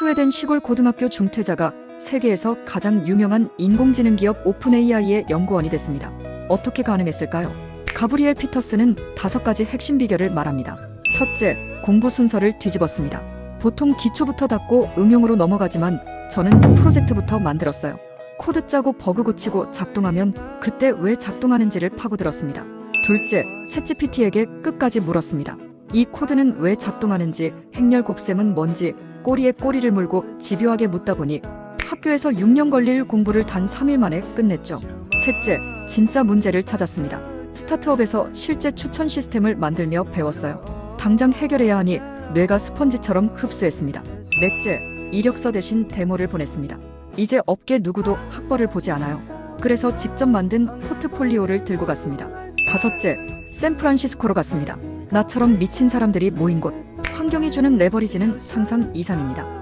스웨덴 시골 고등학교 중퇴자가 세계에서 가장 유명한 인공지능 기업 오픈AI의 연구원이 됐습니다. 어떻게 가능했을까요? 가브리엘 피터스는 다섯 가지 핵심 비결을 말합니다. 첫째, 공부 순서를 뒤집었습니다. 보통 기초부터 닫고 응용으로 넘어가지만 저는 프로젝트부터 만들었어요. 코드 짜고 버그 고치고 작동하면 그때 왜 작동하는지를 파고들었습니다. 둘째, 챗GPT에게 끝까지 물었습니다. 이 코드는 왜 작동하는지, 행렬 곱셈은 뭔지, 꼬리에 꼬리를 물고 집요하게 묻다 보니 학교에서 6년 걸릴 공부를 단 3일 만에 끝냈죠. 셋째, 진짜 문제를 찾았습니다. 스타트업에서 실제 추천 시스템을 만들며 배웠어요. 당장 해결해야 하니 뇌가 스펀지처럼 흡수했습니다. 넷째, 이력서 대신 데모를 보냈습니다. 이제 업계 누구도 학벌을 보지 않아요. 그래서 직접 만든 포트폴리오를 들고 갔습니다. 다섯째, 샌프란시스코로 갔습니다. 나처럼 미친 사람들이 모인 곳. 환경이 주는 레버리지는 상상 이상입니다.